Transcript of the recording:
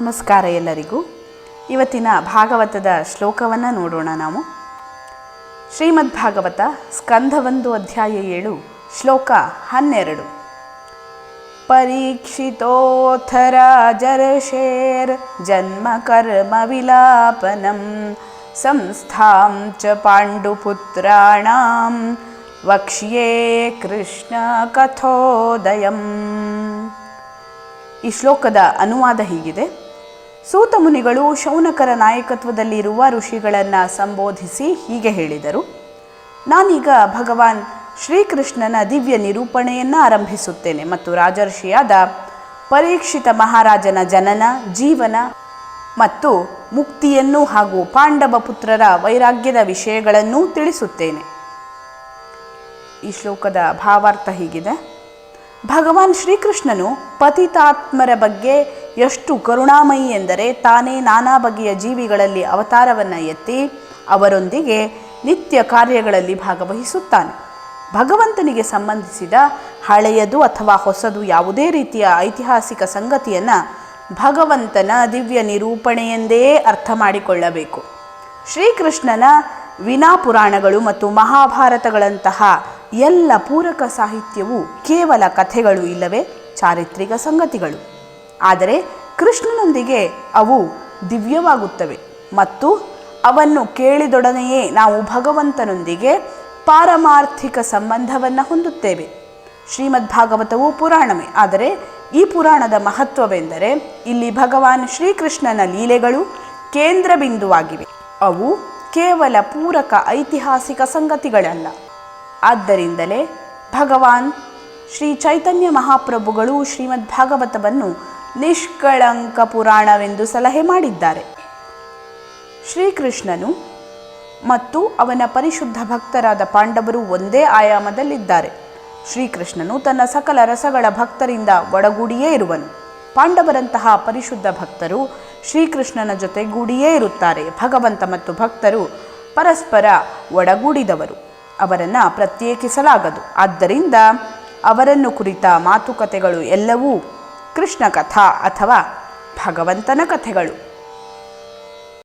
ನಮಸ್ಕಾರ ಎಲ್ಲರಿಗೂ. ಇವತ್ತಿನ ಭಾಗವತದ ಶ್ಲೋಕವನ್ನು ನೋಡೋಣ ನಾವು. ಶ್ರೀಮದ್ ಭಾಗವತ ಸ್ಕಂಧ ಒಂದು ಅಧ್ಯಾಯ ಏಳು, ಶ್ಲೋಕ ಹನ್ನೆರಡು. ಪರೀಕ್ಷಿತೋಥ ರಾಜರ್ಷೇರ್ ಜನ್ಮ ಕರ್ಮ ವಿಲಾಪನಂ ಸಂಸ್ಥಾಂ ಚ ಪಾಂಡುಪುತ್ರಾಣಾಂ ವಕ್ಷ್ಯೇ ಕೃಷ್ಣ ಕಥೋದಯಂ. ಈ ಶ್ಲೋಕದ ಅನುವಾದ ಹೀಗಿದೆ. ಸೂತ ಮುನಿಗಳು ಶೌನಕರ ನಾಯಕತ್ವದಲ್ಲಿರುವ ಋಷಿಗಳನ್ನು ಸಂಬೋಧಿಸಿ ಹೀಗೆ ಹೇಳಿದರು. ನಾನೀಗ ಭಗವಾನ್ ಶ್ರೀಕೃಷ್ಣನ ದಿವ್ಯ ನಿರೂಪಣೆಯನ್ನು ಆರಂಭಿಸುತ್ತೇನೆ ಮತ್ತು ರಾಜರ್ಷಿಯಾದ ಪರೀಕ್ಷಿತ ಮಹಾರಾಜನ ಜನನ, ಜೀವನ ಮತ್ತು ಮುಕ್ತಿಯನ್ನು ಹಾಗೂ ಪಾಂಡವ ಪುತ್ರರ ವೈರಾಗ್ಯದ ವಿಷಯಗಳನ್ನು ತಿಳಿಸುತ್ತೇನೆ. ಈ ಶ್ಲೋಕದ ಭಾವಾರ್ಥ ಹೀಗಿದೆ. ಭಗವಾನ್ ಶ್ರೀಕೃಷ್ಣನು ಪತಿತಾತ್ಮರ ಬಗ್ಗೆ ಎಷ್ಟು ಕರುಣಾಮಯಿ ಎಂದರೆ ತಾನೇ ನಾನಾ ಬಗೆಯ ಜೀವಿಗಳಲ್ಲಿ ಅವತಾರವನ್ನು ಎತ್ತಿ ಅವರೊಂದಿಗೆ ನಿತ್ಯ ಕಾರ್ಯಗಳಲ್ಲಿ ಭಾಗವಹಿಸುತ್ತಾನೆ. ಭಗವಂತನಿಗೆ ಸಂಬಂಧಿಸಿದ ಹಳೆಯದು ಅಥವಾ ಹೊಸದು ಯಾವುದೇ ರೀತಿಯ ಐತಿಹಾಸಿಕ ಸಂಗತಿಯನ್ನು ಭಗವಂತನ ದಿವ್ಯ ನಿರೂಪಣೆಯೆಂದೇ ಅರ್ಥ ಮಾಡಿಕೊಳ್ಳಬೇಕು. ಶ್ರೀಕೃಷ್ಣನ ವಿನಾ ಪುರಾಣಗಳು ಮತ್ತು ಮಹಾಭಾರತಗಳಂತಹ ಎಲ್ಲ ಪೂರಕ ಸಾಹಿತ್ಯವು ಕೇವಲ ಕಥೆಗಳು ಇಲ್ಲವೇ ಚಾರಿತ್ರಿಕ ಸಂಗತಿಗಳು. ಆದರೆ ಕೃಷ್ಣನೊಂದಿಗೆ ಅವು ದಿವ್ಯವಾಗುತ್ತವೆ ಮತ್ತು ಅವನ್ನು ಕೇಳಿದೊಡನೆಯೇ ನಾವು ಭಗವಂತನೊಂದಿಗೆ ಪಾರಮಾರ್ಥಿಕ ಸಂಬಂಧವನ್ನು ಹೊಂದುತ್ತೇವೆ. ಶ್ರೀಮದ್ ಭಾಗವತವು ಪುರಾಣವೇ. ಆದರೆ ಈ ಪುರಾಣದ ಮಹತ್ವವೆಂದರೆ ಇಲ್ಲಿ ಭಗವಾನ್ ಶ್ರೀಕೃಷ್ಣನ ಲೀಲೆಗಳು ಕೇಂದ್ರ ಬಿಂದುವಾಗಿವೆ ಅವು ಕೇವಲ ಪೂರಕ ಐತಿಹಾಸಿಕ ಸಂಗತಿಗಳಲ್ಲ. ಆದ್ದರಿಂದಲೇ ಭಗವಾನ್ ಶ್ರೀ ಚೈತನ್ಯ ಮಹಾಪ್ರಭುಗಳು ಶ್ರೀಮದ್ ಭಾಗವತವನ್ನು ನಿಷ್ಕಳಂಕ ಪುರಾಣವೆಂದು ಸಲಹೆ ಮಾಡಿದ್ದಾರೆ. ಶ್ರೀಕೃಷ್ಣನು ಮತ್ತು ಅವನ ಪರಿಶುದ್ಧ ಭಕ್ತರಾದ ಪಾಂಡವರು ಒಂದೇ ಆಯಾಮದಲ್ಲಿದ್ದಾರೆ. ಶ್ರೀಕೃಷ್ಣನು ತನ್ನ ಸಕಲ ರಸಗಳ ಭಕ್ತರಿಂದ ಒಡಗೂಡಿಯೇ ಇರುವನು. ಪಾಂಡವರಂತಹ ಪರಿಶುದ್ಧ ಭಕ್ತರು ಶ್ರೀಕೃಷ್ಣನ ಜೊತೆಗೂಡಿಯೇ ಇರುತ್ತಾರೆ. ಭಗವಂತ ಮತ್ತು ಭಕ್ತರು ಪರಸ್ಪರ ಒಡಗೂಡಿದವರು. ಅವರನ್ನು ಪ್ರತ್ಯೇಕಿಸಲಾಗದು. ಆದ್ದರಿಂದ ಅವರನ್ನು ಕುರಿತ ಮಾತುಕತೆಗಳು ಎಲ್ಲವೂ ಕೃಷ್ಣ ಕಥಾ ಅಥವಾ ಭಗವಂತನ ಕಥೆಗಳು.